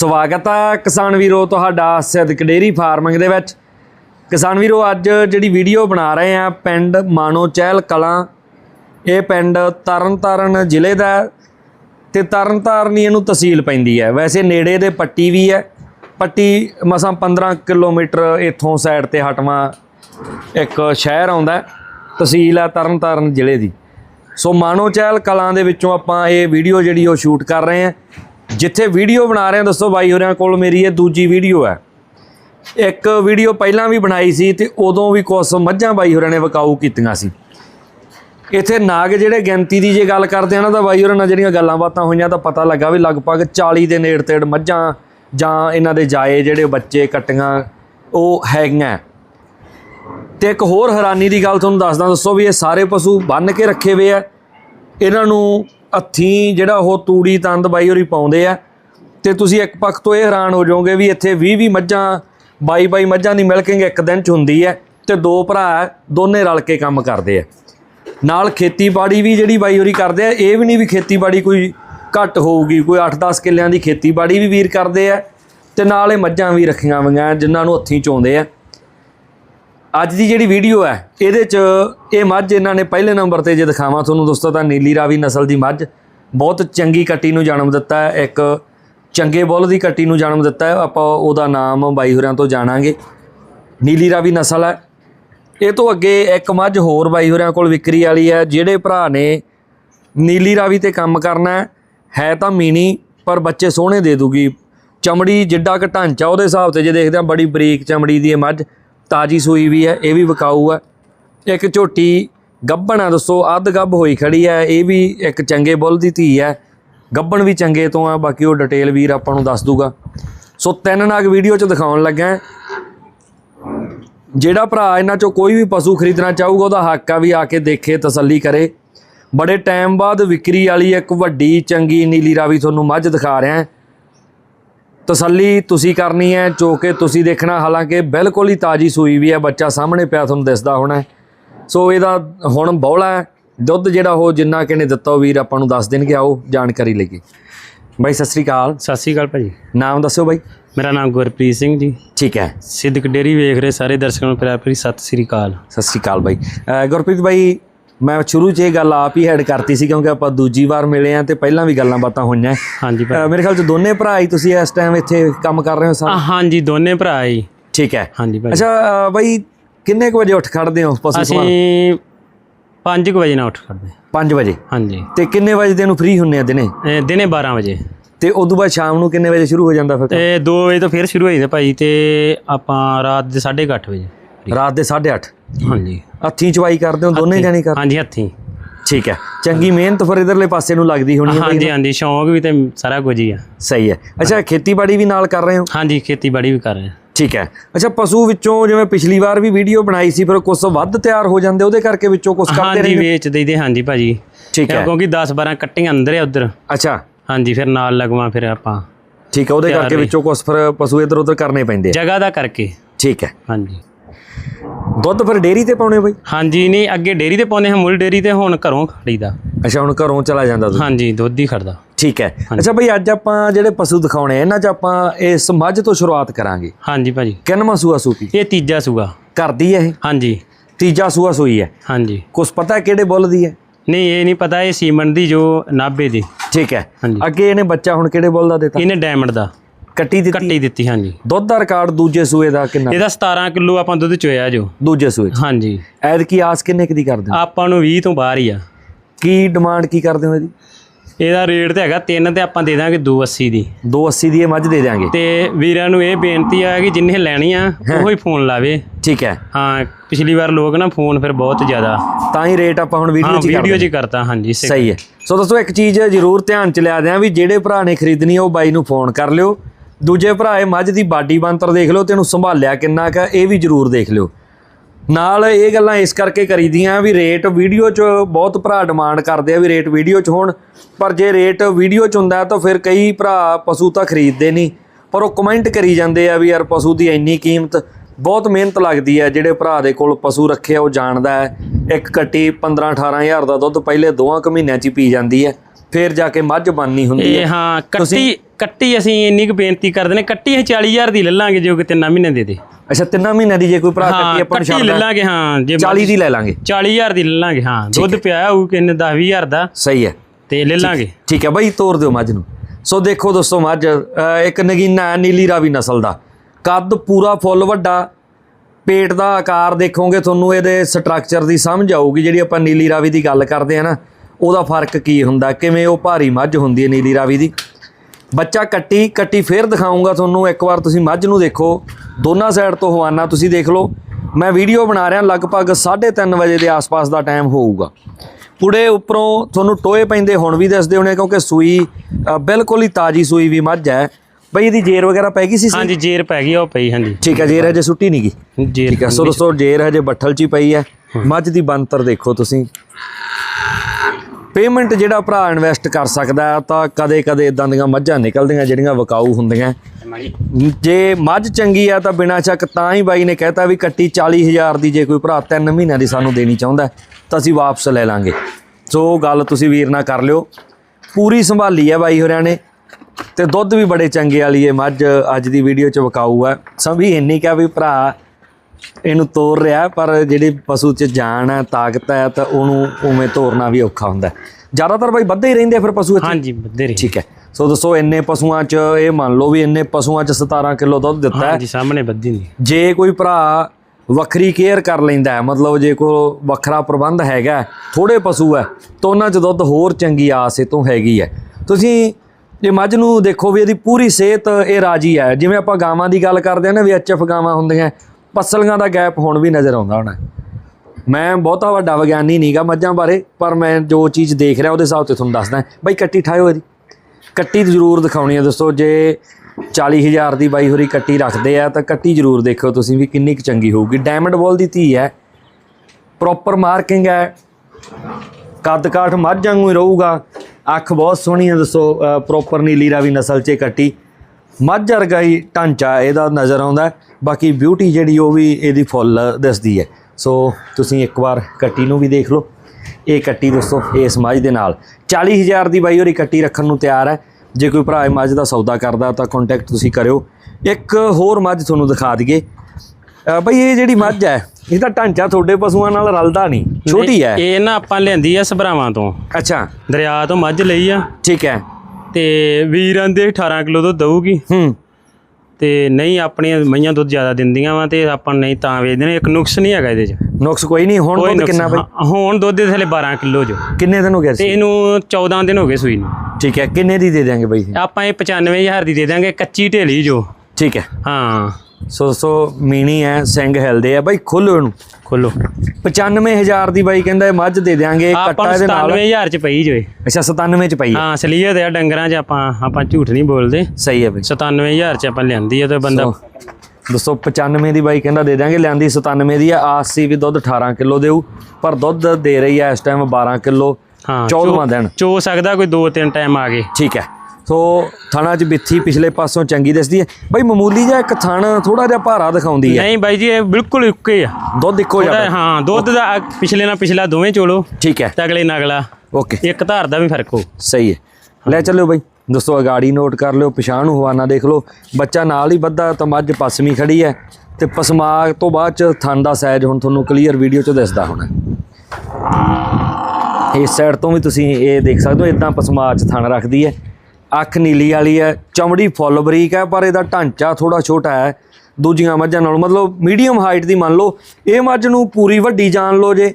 ਸਵਾਗਤ ਹੈ ਕਿਸਾਨ ਵੀਰੋ ਤੁਹਾਡਾ ਸਿੱਧਕ ਡੇਰੀ ਫਾਰਮਿੰਗ ਦੇ ਵਿੱਚ। ਕਿਸਾਨ ਵੀਰੋ, ਅੱਜ ਜਿਹੜੀ ਵੀਡੀਓ ਬਣਾ ਰਹੇ ਆ ਪਿੰਡ ਮਾਨੋ ਚਹਿਲ ਕਲਾਂ, ਇਹ ਪਿੰਡ ਤਰਨਤਾਰਨ ਜ਼ਿਲ੍ਹੇ ਦਾ ਹੈ ਤੇ ਤਰਨਤਾਰਨ ਹੀ ਇਹਨੂੰ ਤਹਿਸੀਲ ਪੈਂਦੀ ਹੈ। ਵੈਸੇ ਨੇੜੇ ਦੇ ਪੱਟੀ ਵੀ ਹੈ। ਪੱਟੀ ਮਸਾਂ 15 ਕਿਲੋਮੀਟਰ ਇੱਥੋਂ ਸਾਈਡ ਤੇ ਹਟਵਾ ਇੱਕ ਸ਼ਹਿਰ ਆਉਂਦਾ ਤਹਿਸੀਲ ਹੈ ਤਰਨਤਾਰਨ ਜ਼ਿਲ੍ਹੇ ਦੀ। ਸੋ ਮਾਨੋ ਚਹਿਲ ਕਲਾਂ ਦੇ ਵਿੱਚੋਂ ਆਪਾਂ ਇਹ ਵੀਡੀਓ ਜਿਹੜੀ ਉਹ ਸ਼ੂਟ ਕਰ ਰਹੇ ਹਾਂ। ਜਿੱਥੇ ਵੀਡੀਓ ਬਣਾ ਰਹੇ ਹਾਂ, ਦੱਸੋ ਬਾਈ ਹੋਰਿਆਂ ਕੋਲ ਮੇਰੀ ਇਹ ਦੂਜੀ ਵੀਡੀਓ ਹੈ। ਇੱਕ ਵੀਡੀਓ ਪਹਿਲਾਂ ਵੀ ਬਣਾਈ ਸੀ ਤੇ ਉਦੋਂ ਵੀ ਕੁਝ ਮੱਝਾਂ ਬਾਈ ਹੋਰਾਂ ਨੇ ਵਕਾਊ ਕੀਤੀਆਂ ਸੀ। ਇੱਥੇ ਨਾਗ ਜਿਹੜੇ ਗਿਣਤੀ ਦੀ ਜੇ ਗੱਲ ਕਰਦੇ ਆ ਨਾ, ਤਾਂ ਬਾਈ ਹੋਰਾਂ ਨਾਲ ਜਿਹੜੀਆਂ ਗੱਲਾਂ ਬਾਤਾਂ ਹੋਈਆਂ, ਤਾਂ ਪਤਾ ਲੱਗਾ ਵੀ ਲਗਭਗ 40 ਦੇ ਨੇੜ ਤੇੜ ਮੱਝਾਂ ਜਾਂ ਇਹਨਾਂ ਦੇ ਜਾਏ ਜਿਹੜੇ ਬੱਚੇ ਕੱਟੀਆਂ, ਉਹ ਹੈਗੀਆਂ। ਤੇ ਇੱਕ ਹੋਰ ਹੈਰਾਨੀ ਦੀ ਗੱਲ ਤੁਹਾਨੂੰ ਦੱਸਦਾ, ਦੱਸੋ ਵੀ ਇਹ ਸਾਰੇ ਪਸ਼ੂ ਬੰਨ ਕੇ ਰੱਖੇ ਹੋਏ ਆ। ਇਹਨਾਂ ਨੂੰ ਹੱਥੀਂ ਜਿਹੜਾ ਉਹ ਤੂੜੀ ਤੰਦ ਬਾਈ ਹੋਰੀ ਪਾਉਂਦੇ ਆ। ਤੇ ਤੁਸੀਂ ਇੱਕ ਪੱਖ ਤੋਂ ਇਹ ਹੈਰਾਨ ਹੋ ਜਾਓਗੇ ਵੀ ਇੱਥੇ 20 20 ਮੱਝਾਂ 22 22 ਮੱਝਾਂ ਦੀ ਮਿਲਕਿੰਗ ਇੱਕ ਦਿਨ ਚ ਹੁੰਦੀ ਹੈ ਤੇ ਦੋ ਭਰਾ ਦੋਨੇ ਰਲ ਕੇ ਕੰਮ ਕਰਦੇ ਆ। ਨਾਲ ਖੇਤੀਬਾੜੀ ਵੀ ਜਿਹੜੀ ਬਾਈ ਹੋਰੀ ਕਰਦੇ ਆ, ਇਹ ਵੀ ਨਹੀਂ ਵੀ ਖੇਤੀਬਾੜੀ ਕੋਈ ਘੱਟ ਹੋਊਗੀ, ਕੋਈ 8-10 ਕਿੱਲਿਆਂ ਦੀ ਖੇਤੀਬਾੜੀ ਵੀ ਵੀਰ ਕਰਦੇ ਆ ਤੇ ਨਾਲ ਇਹ ਮੱਝਾਂ ਵੀ ਰੱਖੀਆਂ ਹੋਈਆਂ ਜਿਨ੍ਹਾਂ ਨੂੰ ਹੱਥੀਂ ਚੋਂਦੇ ਆ। ਅੱਜ ਦੀ ਜਿਹੜੀ ਵੀਡੀਓ ਹੈ, ਇਹਦੇ 'ਚ ਇਹ ਮੱਝ ਇਹਨਾਂ ਨੇ ਪਹਿਲੇ ਨੰਬਰ ਤੇ ਜੇ ਦਿਖਾਵਾਂ ਤੁਹਾਨੂੰ ਦੋਸਤੋ, ਤਾਂ ਨੀਲੀ ਰਾਵੀ ਨਸਲ ਦੀ ਮੱਝ, ਬਹੁਤ ਚੰਗੀ ਕੱਟੀ ਨੂੰ ਜਨਮ ਦਿੱਤਾ ਹੈ, ਇੱਕ ਚੰਗੇ ਬੁੱਲ ਦੀ ਕੱਟੀ ਨੂੰ ਜਨਮ ਦਿੱਤਾ ਹੈ, ਆਪਾਂ ਉਹਦਾ ਨਾਮ ਬਾਈ ਹੋਰਾਂ ਤੋਂ ਜਾਣਾਂਗੇ। ਨੀਲੀ ਰਾਵੀ ਨਸਲ ਹੈ। ਇਹ ਤੋਂ ਅੱਗੇ ਇੱਕ ਮੱਝ ਹੋਰ ਬਾਈ ਹੋਰਾਂ ਕੋਲ ਵਿਕਰੀ ਵਾਲੀ ਹੈ, ਜਿਹੜੇ ਭਰਾ ਨੇ ਨੀਲੀ ਰਾਵੀ ਤੇ ਕੰਮ ਕਰਨਾ ਹੈ ਤਾਂ ਮੀਣੀ, ਪਰ ਬੱਚੇ ਸੋਹਣੇ ਦੇ ਦੂਗੀ। ਚਮੜੀ ਜਿੱਡਾ ਕ ਢਾਂਚਾ ਉਹਦੇ ਹਿਸਾਬ ਤੇ ਜੇ ਦੇਖਦੇ ਆ ਬੜੀ ਬਰੀਕ ਚਮੜੀ ਦੀ ਇਹ ਮੱਝ। ਤਾਜੀ ਸੂਈ ਵੀ ਹੈ, ਇਹ ਵੀ ਵਿਕਾਊ ਹੈ। ਇੱਕ ਝੋਟੀ ਗੱਬਣ ਆ ਦੱਸੋ, ਅੱਧ ਗੱਬ ਹੋਈ ਖੜੀ ਹੈ, ਇਹ ਵੀ ਇੱਕ ਚੰਗੇ ਬੁੱਲ ਦੀ ਧੀ ਹੈ। ਗੱਬਣ ਵੀ ਚੰਗੇ ਤੋਂ ਆ, ਬਾਕੀ ਉਹ ਡਿਟੇਲ ਵੀਰ ਆਪਾਂ ਨੂੰ ਦੱਸ ਦੂਗਾ। ਸੋ ਤਿੰਨ ਨਾਗ ਵੀਡੀਓ ਚ ਦਿਖਾਉਣ ਲੱਗਾ ਜਿਹੜਾ ਭਰਾ ਇਹਨਾਂ ਚੋਂ ਕੋਈ ਵੀ ਪਸ਼ੂ ਖਰੀਦਣਾ ਚਾਹੂਗਾ, ਉਹਦਾ ਹੱਕ ਆ ਵੀ ਆ ਕੇ ਦੇਖੇ, ਤਸੱਲੀ ਕਰੇ। ਬੜੇ ਟਾਈਮ ਬਾਅਦ ਵਿਕਰੀ ਵਾਲੀ ਇੱਕ ਵੱਡੀ, ਚੰਗੀ, ਨੀਲੀ ਰਾਵੀ ਤੁਹਾਨੂੰ ਮੱਝ ਦਿਖਾ ਰਿਹਾ ਤਸੱਲੀ ਤੁਸੀਂ ਕਰਨੀ ਹੈ ਜੋ ਕਿ ਤੁਸੀਂ ਦੇਖਣਾ ਹਾਲਾਂਕਿ ਬਿਲਕੁਲ ਹੀ ਤਾਜੀ ਸੂਈ ਵੀ ਹੈ ਬੱਚਾ ਸਾਹਮਣੇ ਪਿਆ ਤੁਹਾਨੂੰ ਦਿਸਦਾ ਹੋਣਾ। ਸੋ ਇਹਦਾ ਹੁਣ ਬੌਲਾ ਹੈ। ਦੁੱਧ ਜਿਹੜਾ ਉਹ ਜਿੰਨਾ ਕਿਨੇ ਦਿੱਤਾ ਉਹ ਵੀਰ ਆਪਾਂ ਨੂੰ ਦੱਸ ਦੇਣਗੇ ਆਓ ਜਾਣਕਾਰੀ ਲਈਏ। ਬਾਈ ਸਤਿ ਸ੍ਰੀ ਅਕਾਲ। ਸਤਿ ਸ਼੍ਰੀ ਅਕਾਲ ਭਾਜੀ। ਨਾਮ ਦੱਸਿਓ ਬਾਈ। ਮੇਰਾ ਨਾਮ ਗੁਰਪ੍ਰੀਤ ਸਿੰਘ ਜੀ। ਠੀਕ ਹੈ। ਸਿੱਧਕ ਡੇਰੀ ਵੇਖ ਰਹੇ ਸਾਰੇ ਦਰਸ਼ਕਾਂ ਨੂੰ ਪਿਆਰ ਭਰੀ ਸਤਿ ਸ਼੍ਰੀ ਅਕਾਲ। ਸਤਿ ਸ੍ਰੀ ਅਕਾਲ ਬਾਈ। ਗੁਰਪ੍ਰੀਤ ਬਾਈ ਮੈਂ ਸ਼ੁਰੂ 'ਚ ਇਹ ਗੱਲ ਆਪ ਹੀ ਹੈਡ ਕਰਤੀ ਸੀ ਕਿਉਂਕਿ ਆਪਾਂ ਦੂਜੀ ਵਾਰ ਮਿਲੇ ਆ ਤੇ ਪਹਿਲਾਂ ਵੀ ਗੱਲਾਂ ਬਾਤਾਂ ਹੋਈਆਂ। ਹਾਂਜੀ ਮੇਰੇ ਖਿਆਲ 'ਚ ਦੋਨੇ ਭਰਾ ਹੀ ਤੁਸੀਂ ਇਸ ਟਾਈਮ ਇੱਥੇ ਕੰਮ ਕਰ ਰਹੇ ਹੋ ਸਾਰੇ? ਹਾਂਜੀ ਦੋਨੇ ਭਰਾ ਜੀ ਠੀਕ ਹੈ। ਹਾਂਜੀ ਭਾਜੀ ਅੱਛਾ ਬਾਈ ਕਿੰਨੇ ਕੁ ਵਜੇ ਉੱਠ ਖੜਦੇ ਹੋ ਪਸ਼ੂ ਸਵਾਰ ਅਸੀਂ 5 ਵਜੇ ਨਾਲ ਉੱਠ ਖੜਦੇ 5 ਵਜੇ? ਹਾਂਜੀ। ਤੇ ਕਿੰਨੇ ਵਜੇ ਦੇ ਨੂੰ ਫ੍ਰੀ ਹੁੰਨੇ ਆ ਦਿਨੇ? ਦਿਨੇ 12 ਵਜੇ। ਤੇ ਉਦੋਂ ਬਾਅਦ ਸ਼ਾਮ ਨੂੰ ਕਿੰਨੇ ਵਜੇ ਸ਼ੁਰੂ ਹੋ ਜਾਂਦਾ ਫਿਰ? ਤੇ 2 ਵਜੇ ਤੋਂ ਫਿਰ ਸ਼ੁਰੂ ਹੋ ਜਾਂਦਾ ਭਾਜੀ ਤੇ ਆਪਾਂ ਰਾਤ ਦੇ 8:30 ਵਜੇ। ਰਾਤ ਦੇ 8:30 ਹਾਂਜੀ। ਹੱਥੀਂ ਚਵਾਈ ਕਰਦੇ ਹੋ ਦੋਨੇ ਜਾਣੀ ਕਰ ਹਾਂਜੀ ਹੱਥੀਂ। ਠੀਕ ਹੈ। ਚੰਗੀ ਮਿਹਨਤ ਫਿਰ ਇਧਰਲੇ ਪਾਸੇ ਨੂੰ ਲੱਗਦੀ ਹੋਣੀ ਹੈ ਹਾਂਜੀ ਹਾਂਜੀ ਸ਼ੌਂਕ ਵੀ ਤੇ ਸਾਰਾ ਕੁਝ ਹੀ ਆ। ਸਹੀ ਹੈ। ਅੱਛਾ ਖੇਤੀਬਾੜੀ ਵੀ ਨਾਲ ਕਰ ਰਹੇ ਹੋ? ਹਾਂਜੀ ਖੇਤੀਬਾੜੀ ਵੀ ਕਰ ਰਹੇ ਹਾਂ। ਠੀਕ ਹੈ। ਅੱਛਾ ਪਸ਼ੂ ਵਿੱਚੋਂ ਜਿਵੇਂ ਪਿਛਲੀ ਵਾਰ ਵੀ ਵੀਡੀਓ ਬਣਾਈ ਸੀ ਫਿਰ ਕੁਝ ਵੱਧ ਤਿਆਰ ਹੋ ਜਾਂਦੇ ਉਹਦੇ ਕਰਕੇ ਵਿੱਚੋਂ ਕੁਝ ਕਰਦੇ ਹਾਂਜੀ ਰਹਿੰਦੇ? ਵੇਚ ਦਈਦੇ ਹਾਂਜੀ ਭਾਜੀ। ਠੀਕ ਹੈ। ਕਿਉਂਕਿ 10 12 ਕੱਟੀਆਂ ਅੰਦਰ ਆ ਉਧਰ। ਅੱਛਾ। ਹਾਂਜੀ ਫਿਰ ਨਾਲ ਲਗਵਾ ਫਿਰ ਆਪਾਂ ਠੀਕ ਹੈ ਉਹਦੇ ਕਰਕੇ ਵਿੱਚੋਂ ਕੁਝ ਫਿਰ ਪਸ਼ੂ ਇਧਰ ਉਧਰ ਕਰਨੇ ਪੈਂਦੇ ਜਗ੍ਹਾ ਦਾ ਕਰਕੇ। ਠੀਕ ਹੈ। ਹਾਂਜੀ। ਦੁੱਧ ਫਿਰ ਡੇਰੀ ਤੇ ਪਾਉਣੇ ਬਈ? ਹਾਂਜੀ ਨਹੀਂ ਅੱਗੇ ਡੇਰੀ ਤੇ ਪਾਉਂਦੇ ਹਾਂ ਮੁੱਲ ਡੇਰੀ ਤੇ ਹੁਣ ਘਰੋਂ ਖੜੀਦਾ। ਅੱਛਾ ਹੁਣ ਘਰੋਂ ਚਲਾ ਜਾਂਦਾ ਦੁੱਧ? ਹਾਂਜੀ ਦੁੱਧ ਹੀ ਖੜਦਾ। ਠੀਕ ਹੈ। ਅੱਛਾ ਬਈ ਅੱਜ ਆਪਾਂ ਜਿਹੜੇ ਪਸ਼ੂ ਦਿਖਾਉਣੇ ਆ, ਇਹਨਾਂ 'ਚ ਆਪਾਂ ਇਸ ਮੱਝ ਤੋਂ ਸ਼ੁਰੂਆਤ ਕਰਾਂਗੇ। ਹਾਂਜੀ ਭਾਜੀ। ਕਿੰਨਵਾਂ ਸੂਆ ਸੂਪੀ ਇਹ ਤੀਜਾ ਸੂਗਾ ਕਰਦੀ ਹੈ ਇਹ? ਹਾਂਜੀ। ਤੀਜਾ ਸੂਆ ਸੂਈ ਹੈ। ਹਾਂਜੀ। ਕੁਝ ਪਤਾ ਹੈ ਕਿਹੜੇ ਬੁੱਲ ਦੀ ਹੈ? ਨਹੀਂ ਇਹ ਨਹੀਂ ਪਤਾ ਇਹ ਸੀਮਨ ਦੀ ਜੋ ਨਾਭੇ ਦੀ। ਠੀਕ ਹੈ। ਅੱਗੇ ਇਹਨੇ ਬੱਚਾ ਹੁਣ ਕਿਹੜੇ ਬੁੱਲ ਦਾ ਦਿੱਤਾ? ਇਹਨੇ ਡਾਇਮੰਡ ਦਾ। ਕੱਟੀ ਦਿੱਤੀ? ਕੱਟੀ ਦਿੱਤੀ ਹਾਂਜੀ। ਦੁੱਧ ਦਾ ਰਿਕਾਰਡ ਦੂਜੇ ਸੂਏ ਦਾ ਕਿੰਨਾ? ਇਹਦਾ 17 ਕਿਲੋ ਆਪਾਂ ਦੁੱਧ ਚੋਇਆ ਜੋ। ਦੂਜੇ ਸੂਏ ਹਾਂਜੀ। ਐਦ ਕੀ ਆਸ ਕਿੰਨੇ ਕੁ ਦੀ ਕਰਦੇ ਹੋ? ਆਪਾਂ ਨੂੰ 20 ਤੋਂ ਬਾਹਰ ਹੀ ਆ। ਕੀ ਡਿਮਾਂਡ ਕੀ ਕਰਦੇ ਹੋ ਇਹਦੀ? ਇਹਦਾ ਰੇਟ ਤੇ ਹੈਗਾ 3 ਤੇ ਆਪਾਂ ਦੇ ਦਾਂਗੇ 280 ਦੀ। 280 ਦੀ ਇਹ ਮੱਝ ਦੇ ਦਿਆਂਗੇ। ਤੇ ਵੀਰਾਂ ਨੂੰ ਇਹ ਬੇਨਤੀ ਆ ਕਿ ਜਿੰਨੇ ਲੈਣੀ ਆ ਉਹੋ ਹੀ ਫੋਨ ਲਾਵੇ। ਠੀਕ ਹੈ। ਹਾਂ ਪਿਛਲੀ ਵਾਰ ਲੋਕ ਨਾ ਫੋਨ ਫਿਰ ਬਹੁਤ ਜ਼ਿਆਦਾ। ਤਾਂ ਹੀ ਰੇਟ ਆਪਾਂ ਹੁਣ ਵੀਡੀਓ 'ਚ ਹੀ ਵੀਡੀਓ ਕਰਦੇ 'ਚ ਕਰਤਾ ਹਾਂਜੀ ਸਹੀ ਹੈ। ਸੋ ਦੋਸਤੋ ਇੱਕ ਚੀਜ਼ ਜ਼ਰੂਰ ਧਿਆਨ ਚ ਲਿਆ ਦਿਆਂ ਵੀ ਜਿਹੜੇ ਭਰਾ ਨੇ ਖਰੀਦਣੀ ਉਹ ਬਾਈ ਨੂੰ ਫੋਨ ਕਰ ਲਿਓ। ਦੂਜੇ ਭਰਾ, ਇਹ ਮੱਝ ਦੀ ਬਾਡੀ ਬੰਤਰ ਦੇਖ ਲਓ ਤੇ ਇਹਨੂੰ ਸੰਭਾਲਿਆ ਕਿੰਨਾ ਕਾ ਇਹ ਵੀ ਜ਼ਰੂਰ ਦੇਖ ਲਿਓ। ਨਾਲ ਇਹ ਗੱਲਾਂ ਇਸ ਕਰਕੇ ਕਰੀਦੀਆਂ ਵੀ ਰੇਟ ਵੀਡੀਓ 'ਚ ਬਹੁਤ ਭਰਾ ਡਿਮਾਂਡ ਕਰਦੇ ਆ ਵੀ ਰੇਟ ਵੀਡੀਓ 'ਚ ਹੋਣ, ਪਰ ਜੇ ਰੇਟ ਵੀਡੀਓ 'ਚ ਹੁੰਦਾ ਤਾਂ ਫਿਰ ਕਈ ਭਰਾ ਪਸ਼ੂ ਤਾਂ ਖਰੀਦਦੇ ਨਹੀਂ। ਪਰ ਉਹ ਕਮੈਂਟ ਕਰੀ ਜਾਂਦੇ ਆ ਵੀ ਯਾਰ ਪਸ਼ੂ ਦੀ ਇੰਨੀ ਕੀਮਤ, ਬਹੁਤ ਮਿਹਨਤ ਲੱਗਦੀ ਹੈ, ਜਿਹੜੇ ਭਰਾ ਦੇ ਕੋਲ ਪਸ਼ੂ ਰੱਖਿਆ ਉਹ ਜਾਣਦਾ ਹੈ, ਇੱਕ ਕੱਟੀ 15 18000 ਦਾ ਦੁੱਧ ਪਹਿਲੇ ਦੋਵਾਂ ਕੁ ਮਹੀਨਿਆਂ 'ਚ ਹੀ ਪੀ ਜਾਂਦੀ ਹੈ। ਫੇਰ ਜਾ ਕੇ ਮੱਝ ਬਣਨੀ ਹੁੰਦੀ ਹੈ। ਇਹ ਹਾਂ ਕੱਟੀ ਕੱਟੀ ਅਸੀਂ ਇੰਨੀ ਕੁ ਬੇਨਤੀ ਕਰਦੇ ਨੇ ਕੱਟੀ ਅਸੀਂ 40000 ਦੀ ਲੈ ਲਾਂਗੇ ਜੋ ਕਿ ਤਿੰਨਾਂ ਮਹੀਨੇ ਦੇ ਦੇ। ਅੱਛਾ ਤਿੰਨਾਂ ਮਹੀਨਿਆਂ ਦੀ ਜੇ ਕੋਈ ਭਰਾ ਕੱਟੀ ਆਪਾਂ ਨੂੰ ਲੈ ਲਾਂਗੇ ਹਾਂ ਜੇ 40 ਦੀ ਲੈ ਲਾਂਗੇ। 40000 ਦੀ ਲੈ ਲਾਂਗੇ ਹਾਂ ਦੁੱਧ ਪਿਆ ਹੋਊ ਕਿੰਨੇ 10 20000 ਦਾ ਸਹੀ ਹੈ। ਤੇ ਲੈ ਲਾਂਗੇ। ਠੀਕ ਹੈ ਬਾਈ ਤੋਰ ਦਿਓ ਮੱਝ ਨੂੰ। ਸੋ ਦੇਖੋ ਦੋਸਤੋ ਮੱਝ ਇੱਕ ਨਗੀਨਾ ਹੈ ਨੀਲੀ ਰਾਵੀ ਨਸਲ ਦਾ। ਕੱਦ ਪੂਰਾ ਫੁੱਲ ਵੱਡਾ। ਪੇਟ ਦਾ ਆਕਾਰ ਦੇਖੋਗੇ ਤੁਹਾਨੂੰ ਇਹਦੇ ਸਟਰਕਚਰ ਦੀ ਸਮਝ ਆਊਗੀ ਜਿਹੜੀ ਆਪਾਂ ਨੀਲੀ ਰਾਵੀ ਦੀ ਗੱਲ ਕਰਦੇ ਆ ਨਾ। ਉਹਦਾ ਫ਼ਰਕ ਕੀ ਹੁੰਦਾ? ਕਿਵੇਂ ਉਹ ਭਾਰੀ ਮੱਝ ਹੁੰਦੀ ਹੈ ਨੀਲੀ ਰਾਵੀ ਦੀ? ਬੱਚਾ ਕੱਟੀ ਕੱਟੀ ਫੇਰ ਦਿਖਾਉਂਗਾ ਤੁਹਾਨੂੰ। ਇੱਕ ਵਾਰ ਤੁਸੀਂ ਮੱਝ ਨੂੰ ਦੇਖੋ। ਦੋਨਾਂ ਸਾਈਡ ਤੋਂ ਹਵਾਨਾ ਤੁਸੀਂ ਦੇਖ ਲਓ। ਮੈਂ ਵੀਡੀਓ ਬਣਾ ਰਿਹਾ ਲਗਭਗ 3:30 ਵਜੇ ਦੇ ਆਸ-ਪਾਸ ਦਾ ਟਾਈਮ ਹੋਊਗਾ। ਪੁੜੇ ਉੱਪਰੋਂ ਤੁਹਾਨੂੰ ਟੋਏ ਪੈਂਦੇ ਹੁਣ ਵੀ ਦੱਸਦੇ ਹੋਣੇ ਕਿਉਂਕਿ ਸੂਈ ਬਿਲਕੁਲ ਹੀ ਤਾਜੀ ਸੂਈ ਵੀ ਮੱਝ ਹੈ। ਬਈ ਇਹਦੀ ਜੇਰ ਵਗੈਰਾ ਪੈ ਗਈ ਸੀ ਹਾਂਜੀ ਜੇਰ ਪੈ ਗਈ ਉਹ ਪਈ ਹਾਂਜੀ। ਠੀਕ ਹੈ ਜੇਰ ਹਜੇ ਸੁੱਟੀ ਨਹੀਂ ਗਈ। ਜੇਰ ਠੀਕ ਹੈ ਸੋ ਦੋਸਤੋ ਜੇਰ ਹਜੇ ਬੱਠਲ 'ਚ ਹੀ ਪਈ ਹੈ। ਮੱਝ ਦੀ ਬੰਤਰ ਦੇਖੋ ਤੁਸੀਂ। ਪੇਮੈਂਟ ਜਿਹੜਾ ਭਰਾ ਇਨਵੈਸਟ ਕਰ ਸਕਦਾ ਤਾਂ ਕਦੇ-ਕਦੇ ਇਦਾਂ ਦੀਆਂ ਮੱਝਾਂ ਨਿਕਲਦੀਆਂ ਜਿਹੜੀਆਂ ਵਿਕਾਊ ਹੁੰਦੀਆਂ। ਜੇ ਮੱਝ ਚੰਗੀ ਆ ਤਾਂ ਬਿਨਾਂ ਸ਼ੱਕ ਤਾਂ ਹੀ ਬਾਈ ਨੇ ਕਹਿਤਾ ਵੀ ਕੱਟੀ 40000 ਦੀ ਜੇ ਕੋਈ ਭਰਾ 3 ਮਹੀਨਿਆਂ ਦੀ ਸਾਨੂੰ ਦੇਣੀ ਚਾਹੁੰਦਾ ਤਾਂ ਅਸੀਂ ਵਾਪਸ ਲੈ ਲਾਂਗੇ। ਸੋ ਗੱਲ ਤੁਸੀਂ ਵੀਰ ਨਾਲ ਕਰ ਲਿਓ। ਪੂਰੀ ਸੰਭਾਲੀ ਹੈ ਬਾਈ ਹੋਰਿਆਂ ਨੇ। ਤੇ ਦੁੱਧ ਵੀ ਬੜੇ ਚੰਗੇ ਵਾਲੀ ਹੈ ਮੱਝ ਅੱਜ ਦੀ ਵੀਡੀਓ ਚ ਵਿਕਾਊ ਹੈ ਸਭੀ ਇੰਨੀ ਕਿਹਾ ਵੀ ਭਰਾ ਇਹਨੂੰ ਤੋਰ ਰਿਹਾ ਪਰ ਜਿਹੜੇ ਪਸ਼ੂ 'ਚ ਜਾਨ ਹੈ ਤਾਕਤ ਹੈ ਤਾਂ ਉਹਨੂੰ ਉਵੇਂ ਤੋਰਨਾ ਵੀ ਔਖਾ ਹੁੰਦਾ। ਜ਼ਿਆਦਾਤਰ ਬਾਈ ਵੱਧੇ ਹੀ ਰਹਿੰਦੇ ਆ ਫਿਰ ਪਸ਼ੂ ਇੱਥੇ? ਹਾਂਜੀ ਬਥੇਰੇ ਠੀਕ ਹੈ। ਸੋ ਦੋਸਤੋ ਇੰਨੇ ਪਸ਼ੂਆਂ 'ਚ ਇਹ ਮੰਨ ਲਓ ਵੀ ਇੰਨੇ ਪਸ਼ੂਆਂ 'ਚ 17 ਕਿਲੋ ਦੁੱਧ ਦਿੱਤਾ ਹੈ। ਹਾਂਜੀ ਸਾਹਮਣੇ ਬੱਧੀ ਨਹੀਂ। ਜੇ ਕੋਈ ਭਰਾ ਵੱਖਰੀ ਕੇਅਰ ਕਰ ਲੈਂਦਾ ਹੈ ਮਤਲਬ ਜੇ ਕੋਈ ਵੱਖਰਾ ਪ੍ਰਬੰਧ ਹੈਗਾ ਥੋੜੇ ਪਸ਼ੂ ਹੈ ਤਾਂ ਉਹਨਾਂ 'ਚ ਦੁੱਧ ਹੋਰ ਚੰਗੀ ਆਸ ਤੋਂ ਹੈਗੀ ਹੈ। ਤੁਸੀਂ ਜੇ ਮੱਝ ਨੂੰ ਦੇਖੋ ਵੀ ਇਹਦੀ ਪੂਰੀ ਸਿਹਤ ਇਹ ਰਾਜੀ ਹੈ। ਜਿਵੇਂ ਆਪਾਂ ਗਾਵਾਂ ਦੀ ਗੱਲ ਕਰਦੇ ਆ ਨਾ ਵੀ ਐਚਐਫ ਗਾਵਾਂ ਹੁੰਦੀਆਂ ਪਸਲੀਆਂ ਦਾ ਗੈਪ ਹੁਣ ਵੀ ਨਜ਼ਰ ਆਉਂਦਾ ਹੋਣਾ। ਮੈਂ ਬਹੁਤਾ ਵੱਡਾ ਵਿਗਿਆਨੀ ਨਹੀਂਗਾ ਮੱਝਾਂ ਬਾਰੇ, ਪਰ ਮੈਂ ਜੋ ਚੀਜ਼ ਦੇਖ ਰਿਹਾ ਉਹਦੇ ਹਿਸਾਬ ਤੇ ਤੁਹਾਨੂੰ ਦੱਸਦਾ। ਬਾਈ ਕੱਟੀ ਠਾਇਓ ਇਹਦੀ। ਕੱਟੀ ਜ਼ਰੂਰ ਦਿਖਾਉਣੀ ਹੈ ਦੋਸਤੋ। ਜੇ 40000 ਦੀ ਬਾਈ ਹੋਰੀ ਕੱਟੀ ਰੱਖਦੇ ਆ, ਤਾਂ ਕੱਟੀ ਜ਼ਰੂਰ ਦੇਖਿਓ ਤੁਸੀਂ ਵੀ ਕਿੰਨੀ ਕੁ ਚੰਗੀ ਹੋਊਗੀ। ਡਾਇਮੰਡ ਬੋਲ ਦੀ ਧੀ ਹੈ। ਪ੍ਰੋਪਰ ਮਾਰਕਿੰਗ ਹੈ। ਕੱਦ ਕਾਠ ਮੱਝ ਵਾਂਗੂ ਹੀ ਰਹੂਗਾ। ਅੱਖ ਬਹੁਤ ਸੋਹਣੀ ਹੈ ਦੱਸੋ ਪ੍ਰੋਪਰ ਨੀਲੀ ਰਾਵੀ ਨਸਲ 'ਚ ਕੱਟੀ। ਮੱਝ ਵਰਗਾ ਹੀ ਢਾਂਚਾ ਇਹਦਾ ਨਜ਼ਰ ਆਉਂਦਾ। ਬਾਕੀ ਬਿਊਟੀ ਜਿਹੜੀ ਉਹ ਵੀ ਇਹਦੀ ਫੁੱਲ ਦਿਸਦੀ ਹੈ। ਸੋ ਤੁਸੀਂ ਇੱਕ ਵਾਰ ਕੱਟੀ ਨੂੰ ਵੀ ਦੇਖ ਲਓ। ਇਹ ਕੱਟੀ ਦੋਸਤੋ ਇਸ ਮੱਝ ਦੇ ਨਾਲ। 40000 ਦੀ ਬਾਈ ਹੋਰੀ ਕੱਟੀ ਰੱਖਣ ਨੂੰ ਤਿਆਰ ਹੈ। ਜੇ ਕੋਈ ਭਰਾ ਇਹ ਮੱਝ ਦਾ ਸੌਦਾ ਕਰਦਾ ਤਾਂ ਕੰਟੈਕਟ ਤੁਸੀਂ ਕਰਿਓ। ਇੱਕ ਹੋਰ ਮੱਝ ਤੁਹਾਨੂੰ ਦਿਖਾ ਦਈਏ। ਬਈ ਇਹ ਜਿਹੜੀ ਮੱਝ ਹੈ ਇਹਦਾ ਢਾਂਚਾ ਤੁਹਾਡੇ ਪਸ਼ੂਆਂ ਨਾਲ ਰਲਦਾ ਨਹੀਂ। ਛੋਟੀ ਹੈ। ਇਹ ਨਾ ਆਪਾਂ ਲਿਆਂਦੀ ਆ ਸਭਰਾਵਾਂ ਤੋਂ। ਅੱਛਾ। ਦਰਿਆ ਤੋਂ ਮੱਝ ਲਈ ਆ। ਠੀਕ ਹੈ। ਤੇ ਵੀਰਾਂ ਦੇ 18 ਕਿਲੋ ਦੁੱਧ ਦਊਗੀ। ਹੂੰ। ਤੇ ਨਹੀਂ ਆਪਣੀਆਂ ਮਈਆਂ ਦੁੱਧ ਜ਼ਿਆਦਾ ਦਿੰਦੀਆਂ ਵਾ ਤੇ ਆਪਾਂ ਨਹੀਂ ਤਾਂ ਵੇਚਦੇ ਨੇ। ਇੱਕ ਨੁਕਸ ਨਹੀਂ ਹੈਗਾ ਇਹਦੇ 'ਚ। ਨੁਕਸ ਕੋਈ ਨਹੀਂ ਹੁਣ ਦੁੱਧ ਕਿੰਨਾ ਬਈ? ਹੁਣ ਦੁੱਧ ਦੇ ਥੱਲੇ 12 ਕਿਲੋ ਜੋ। ਕਿੰਨੇ ਦਿਨ ਹੋ ਗਏ ਤੇ ਸੀ ਇਹਨੂੰ 14 ਦਿਨ ਹੋ ਗਏ ਸੂਈ ਨੂੰ। ਠੀਕ ਹੈ ਕਿੰਨੇ ਦੀ ਦੇ ਦਿਆਂਗੇ ਬਈ ਆਪਾਂ ਇਹ 95000 ਦੀ ਦੇ ਦਾਂਗੇ ਕੱਚੀ ਢੇਲੀ ਜੋ। ਠੀਕ ਹੈ। ਹਾਂ। ਸੋ ਸੋ ਮੀਣੀ ਹੈ ਸਿੰਘ ਹਿਲਦੇ ਆ। ਬਈ ਖੋਲੋ ਇਹਨੂੰ। ਖੋਲੋ। 95000 ਦੀ ਬਾਈ ਕਹਿੰਦਾ ਇਹ ਮੱਝ ਦੇ ਆਪਾਂ ਕੱਟਾ ਇਹਦੇ ਨਾਲ। 97000 ਚ ਪਈ ਜੋ। ਇਹ। ਅੱਛਾ 97 ਚ ਪਈ ਹੈ ਹਾਂ ਸਲੀਅਤ ਆ ਡੰਗਰਾਂ 'ਚ ਆਪਾਂ ਆਪਾਂ ਝੂਠ ਨਹੀਂ ਬੋਲਦੇ। ਸਹੀ ਹੈ ਬਈ। 97000 ਚ ਆਪਾਂ ਲਿਆਂਦੀ ਆ ਤੇ ਬੰਦਾ ਦੋਸਤੋ 95 ਦੀ ਬਾਈ ਕਹਿੰਦਾ ਦੇ ਦਾਂਗੇ ਲਿਆਂਦੀ 97 ਦੀ ਆ ਆਸ ਸੀ ਵੀ ਦੁੱਧ 18 ਕਿਲੋ ਦੇਊ ਪਰ ਦੁੱਧ ਦੇ ਰਹੀ ਹੈ ਇਸ ਟਾਈਮ 12 ਕਿਲੋ। ਹਾਂ 14ਵਾਂ ਦਿਨ। ਚੋ ਸਕਦਾ ਕੋਈ 2-3 ਟਾਈਮ ਆ ਗਏ। ਠੀਕ ਹੈ। ਸੋ ਥਾਣਾ ਚ ਬਿੱਥੀ ਪਿਛਲੇ ਪਾਸੋਂ ਚੰਗੀ ਦਿਸਦੀ ਹੈ। ਬਈ ਮਾਮੂਲੀ ਜਿਹਾ ਇੱਕ ਥਣ ਥੋੜਾ ਜਿਹਾ ਭਾਰਾ ਦਿਖਾਉਂਦੀ ਹੈ। ਨਹੀਂ ਬਾਈ ਜੀ ਇਹ ਬਿਲਕੁਲ ਇੱਕੇ ਆ। ਦੁੱਧ ਇੱਕੋ ਜਿਹਾ ਹਾਂ ਦੁੱਧ ਦਾ ਪਿਛਲੇ ਨਾਲ ਪਿਛਲਾ ਦੋਵੇਂ ਚੋਲੋ। ਠੀਕ ਹੈ। ਤੇ ਅਗਲੇ ਨਾਲ ਅਗਲਾ ਓਕੇ। ਇੱਕ ਧਾਰ ਦਾ ਵੀ ਫ਼ਰਕ ਹੋ। ਸਹੀ ਹੈ। ਲੈ ਚੱਲਿਓ ਬਈ। ਦੋਸਤੋ ਅਗਾੜੀ ਨੋਟ ਕਰ ਲਿਓ ਪਛਾਣ ਨੂੰ ਹਵਾਨਾ ਦੇਖ ਲਓ। ਬੱਚਾ ਨਾਲ ਹੀ ਬੱਧਾ ਤਾਂ ਮੱਝ ਪਸਮੀ ਖੜੀ ਹੈ। ਤੇ ਪਸਮਾਗ ਤੋਂ ਬਾਅਦ ਚ ਥਣ ਦਾ ਸਾਈਜ਼ ਹੁਣ ਤੁਹਾਨੂੰ ਕਲੀਅਰ ਵੀਡੀਓ ਚ ਦਿਸਦਾ ਹੋਣਾ ਇਸ ਸਾਈਡ ਤੋਂ ਵੀ ਤੁਸੀਂ ਇਹ ਦੇਖ ਸਕਦੇ ਹੋ ਇਦਾਂ ਪਸਮਾਗ ਚ ਥਣ ਰੱਖਦੀ ਹੈ। ਅੱਖ ਨੀਲੀ ਵਾਲੀ ਹੈ ਚਮੜੀ ਫੁੱਲ ਬਰੀਕ ਹੈ ਪਰ ਇਹਦਾ ਢਾਂਚਾ ਥੋੜਾ ਛੋਟਾ ਹੈ ਦੂਜੀਆਂ ਮੱਝਾਂ ਨਾਲੋਂ ਮਤਲਬ ਮੀਡੀਅਮ ਹਾਈਟ ਦੀ ਮੰਨ ਲਓ ਇਹ ਮੱਝ ਨੂੰ ਪੂਰੀ ਵੱਡੀ ਜਾਣ ਲਓ ਜੇ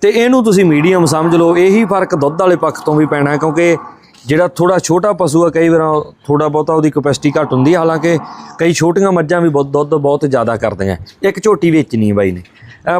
ਤੇ ਇਹਨੂੰ ਤੁਸੀਂ ਮੀਡੀਅਮ ਸਮਝ ਲਓ ਇਹੀ ਫ਼ਰਕ ਦੁੱਧ ਵਾਲੇ ਪੱਖ ਤੋਂ ਵੀ ਪੈਣਾ ਕਿਉਂਕਿ ਜਿਹੜਾ ਥੋੜਾ ਛੋਟਾ ਪਸ਼ੂ ਹੈ ਕਈ ਵਾਰ ਥੋੜਾ ਬਹੁਤਾ ਉਹਦੀ ਕਪੈਸਿਟੀ ਘੱਟ ਹੁੰਦੀ ਹੈ ਹਾਲਾਂਕਿ ਕਈ ਛੋਟੀਆਂ ਮੱਝਾਂ ਵੀ ਬਹੁਤ ਦੁੱਧ ਬਹੁਤ ਜ਼ਿਆਦਾ ਕਰਦੀਆਂ ਇੱਕ ਝੋਟੀ ਵੇਚਣੀ ਹੈ ਬਾਈ ਨੇ।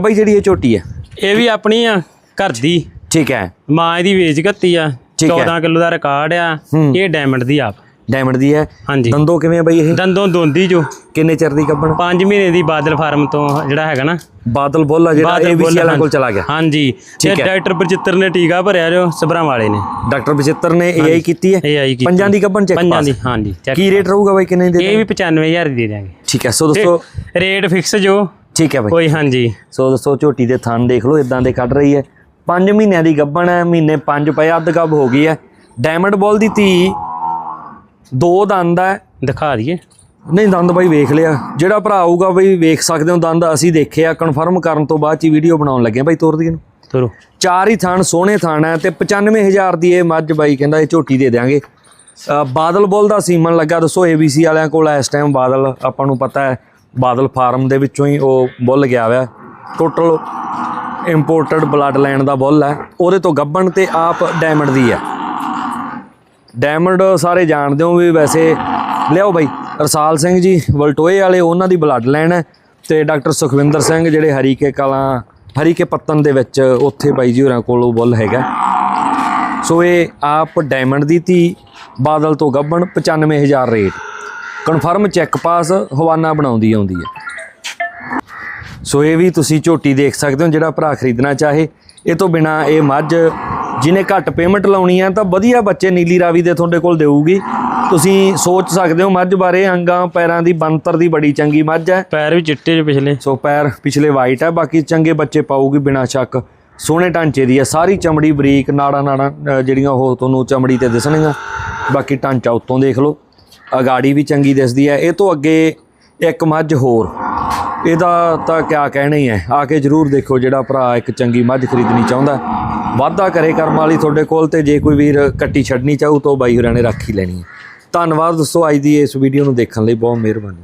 ਬਾਈ ਜਿਹੜੀ ਇਹ ਝੋਟੀ ਹੈ? ਇਹ ਵੀ ਆਪਣੀ ਆ ਘਰ ਦੀ। ਠੀਕ ਹੈ। ਮਾਂ ਇਹਦੀ ਵੇਚ ਘੱਤੀ ਆ। 14 ਕਿਲੋ ਦਾ ਰਿਕਾਰਡ ਆ। ਇਹ ਡਾਇਮੰਡ ਦੀ ਆਪ। ਡਾਇਮੰਡ ਦੀ ਹੈ। ਹਾਂਜੀ। ਦੰਦੋ ਕਿਵੇਂ ਹੈ ਬਾਈ ਇਹ? ਦੰਦੋਂ ਦੋਂਦੀ ਜੋ ਕਿੰਨੇ ਚਿਰ ਦੀ ਕੱਪਣ 5 ਮਹੀਨੇ ਦੀ ਬਾਦਲ ਫਾਰਮ ਤੋਂ ਜਿਹੜਾ ਹੈਗਾ ਨਾ। ਬਾਦਲ ਬੋਲਾ ਜਿਹੜਾ ਏਬੀਸੀ ਵਾਲਿਆਂ ਕੋਲ ਚਲਾ ਗਿਆ। ਹਾਂਜੀ। ਤੇ। ਡਾਕਟਰ ਬਚਿੱਤਰ ਨੇ ਟੀਕਾ ਭਰਿਆ ਜੋ ਸਭਰਾਂ ਵਾਲੇ ਨੇ। ਡਾਕਟਰ ਬਚਿੱਤਰ ਨੇ ਏਆਈ ਕੀਤੀ ਹੈ? ਇਹ ਆਈ ਕੀਤੀ। ਪੰਜਾਂ ਦੀ ਕੱਪਣ ਚੈੱਕ ਪੰਜਾਂ ਦੀ ਹਾਂਜੀ ਕੀ ਰੇਟ ਰਹੂਗਾ ਬਾਈ ਕਿੰਨੇ ਦੀ ਇਹ ਵੀ 95000 ਦੀ ਦੇ ਦਾਂਗੇ ਠੀਕ ਹੈ ਸੋ ਦੋਸਤੋ ਰੇਟ ਫਿਕਸ ਜੋ। ਠੀਕ ਹੈ ਬਾਈ। ਕੋਈ ਹਾਂਜੀ। ਸੋ ਦੋਸਤੋ ਝੋਟੀ ਦੇ ਥਣ ਦੇਖ ਲਓ ਇਦਾਂ ਦੇ ਕੱਢ ਰਹੀ ਹੈ। 5 ਮਹੀਨਿਆਂ ਦੀ ਗੱਭਣ ਹੈ ਮਹੀਨੇ 5 ਪਏ ਅੱਧ ਗੱਭ ਹੋ ਗਈ ਹੈ। ਡਾਇਮੰਡ ਬੁੱਲ ਦੀ ਧੀ ਦੋ ਦੰਦ ਹੈ। ਦਿਖਾ ਦਈਏ। ਨਹੀਂ ਦੰਦ ਬਾਈ ਵੇਖ ਲਿਆ। ਜਿਹੜਾ ਭਰਾ ਆਊਗਾ ਬਈ ਵੇਖ ਸਕਦੇ ਹੋ ਦੰਦ ਅਸੀਂ ਦੇਖੇ ਆ। ਕਨਫਰਮ ਕਰਨ ਤੋਂ ਬਾਅਦ ਚ ਵੀਡੀਓ ਬਣਾਉਣ ਲੱਗੇ ਬਾਈ ਤੋਰ ਦੀ ਨੂੰ ਤੁਰੋ। ਚਾਰ ਹੀ ਥਾਣ ਸੋਹਣੇ ਥਾਣ ਹੈ ਤੇ 95000 ਦੀ ਇਹ ਮੱਝ ਬਾਈ ਕਹਿੰਦਾ ਇਹ ਝੋਟੀ ਦੇ ਦਿਆਂਗੇ। ਅ, ਬਾਦਲ ਬੁੱਲ ਦਾ ਸੀਮਨ ਲੱਗਾ ਦੱਸੋ ABC ਵਾਲਿਆਂ ਕੋਲ ਇਸ ਟਾਈਮ ਬਾਦਲ ਆਪਾਂ ਨੂੰ ਪਤਾ ਹੈ ਬਾਦਲ ਫਾਰਮ ਦੇ ਵਿੱਚੋਂ ਹੀ ਉਹ ਬੁੱਲ ਗਿਆ ਹੋਇਆ। ਟੋਟਲ ਇੰਪੋਰਟਡ ਬਲੱਡ ਲਾਈਨ ਦਾ ਬੁੱਲ ਹੈ। ਉਹਦੇ ਤੋਂ ਗੱਬਣ ਤੇ ਆਪ ਡਾਇਮੰਡ ਦੀ ਹੈ। ਡਾਇਮੰਡ ਸਾਰੇ ਜਾਣਦੇ ਹੋ ਵੀ ਵੈਸੇ, ਲਿਆਓ ਬਾਈ ਰਸਾਲ ਸਿੰਘ ਜੀ, ਵਲਟੋਏ ਵਾਲੇ, ਉਹਨਾਂ ਦੀ ਬਲੱਡ ਲਾਈਨ ਹੈ ਤੇ ਡਾਕਟਰ ਸੁਖਵਿੰਦਰ ਸਿੰਘ ਜਿਹੜੇ ਹਰੀਕੇ ਕਲਾਂ, ਹਰੀਕੇ ਪੱਤਨ ਦੇ ਵਿੱਚ ਉੱਥੇ ਬਾਈ ਜੀ ਹੋਰਾਂ ਕੋਲ ਉਹ ਬੁੱਲ ਹੈਗਾ। ਸੋ ਇਹ ਆਪ ਡਾਇਮੰਡ ਦੀ ਧੀ, ਬਾਦਲ ਤੋਂ ਗੱਬਣ 95000 ਰੇਟ। ਕਨਫਰਮ ਚੈੱਕ ਪਾਸ ਹਵਾਨਾ ਬਣਾਉਂਦੀ ਆਉਂਦੀ ਹੈ। ਸੋ ਇਹ ਵੀ ਤੁਸੀਂ ਝੋਟੀ ਦੇਖ ਸਕਦੇ ਹੋ ਜਿਹੜਾ ਭਰਾ ਖਰੀਦਣਾ ਚਾਹੇ। ਇਹ ਤੋਂ ਬਿਨਾ ਇਹ ਮੱਝ ਜਿਹਨੇ ਘੱਟ ਪੇਮੈਂਟ ਲਾਉਣੀ ਹੈ ਤਾਂ ਵਧੀਆ ਬੱਚੇ ਨੀਲੀ ਰਾਵੀ ਦੇ ਤੁਹਾਡੇ ਕੋਲ ਦੇਊਗੀ। ਤੁਸੀਂ ਸੋਚ ਸਕਦੇ ਹੋ ਮੱਝ ਬਾਰੇ ਅੰਗਾਂ ਪੈਰਾਂ ਦੀ ਬੰਤਰ ਦੀ ਬੜੀ ਚੰਗੀ ਮੱਝ ਹੈ। ਪੈਰ ਵੀ ਚਿੱਟੇ ਜਿਹੇ ਪਿਛਲੇ। ਸੋ ਪੈਰ ਪਿਛਲੇ ਵਾਈਟ ਹੈ ਬਾਕੀ ਚੰਗੇ ਬੱਚੇ ਪਾਊਗੀ ਬਿਨਾ ਸ਼ੱਕ। ਸੋਹਣੇ ਢਾਂਚੇ ਦੀ ਹੈ ਸਾਰੀ ਚਮੜੀ ਬਰੀਕ ਨਾੜਾ ਨਾੜਾ ਜਿਹੜੀਆਂ ਉਹ ਤੁਹਾਨੂੰ ਚਮੜੀ ਤੇ ਦਿਸਣਗੀਆਂ। ਬਾਕੀ ਢਾਂਚਾ ਉੱਤੋਂ ਦੇਖ ਲਓ। ਅਗਾੜੀ ਵੀ ਚੰਗੀ ਦਿਸਦੀ ਹੈ। ਇਹ ਤੋਂ ਅੱਗੇ ਇੱਕ ਮੱਝ ਹੋਰ। ਇਹਦਾ ਤਾਂ ਕਿਆ ਕਹਿਣਾ ਹੀ ਹੈ। ਆ ਕੇ ਜਰੂਰ ਦੇਖੋ ਜਿਹੜਾ ਭਰਾ ਇੱਕ ਚੰਗੀ ਮੱਝ ਖਰੀਦਣੀ ਚਾਹੁੰਦਾ। ਵਾਧਾ ਕਰੇ ਕਰਮ ਵਾਲੀ ਤੁਹਾਡੇ ਕੋਲ ਤੇ ਜੇ ਕੋਈ ਵੀਰ ਕੱਟੀ ਛੱਡਣੀ ਚਾਹੂ ਤਾਂ ਉਹ ਬਾਈ ਹੋਰਾਂ ਨੇ ਰੱਖ ਹੀ ਲੈਣੀ ਹੈ। ਧੰਨਵਾਦ ਦੋਸਤੋ, ਅੱਜ ਦੀ ਇਸ ਵੀਡੀਓ ਨੂੰ ਦੇਖਣ ਲਈ ਬਹੁਤ ਮਿਹਰਬਾਨੀ।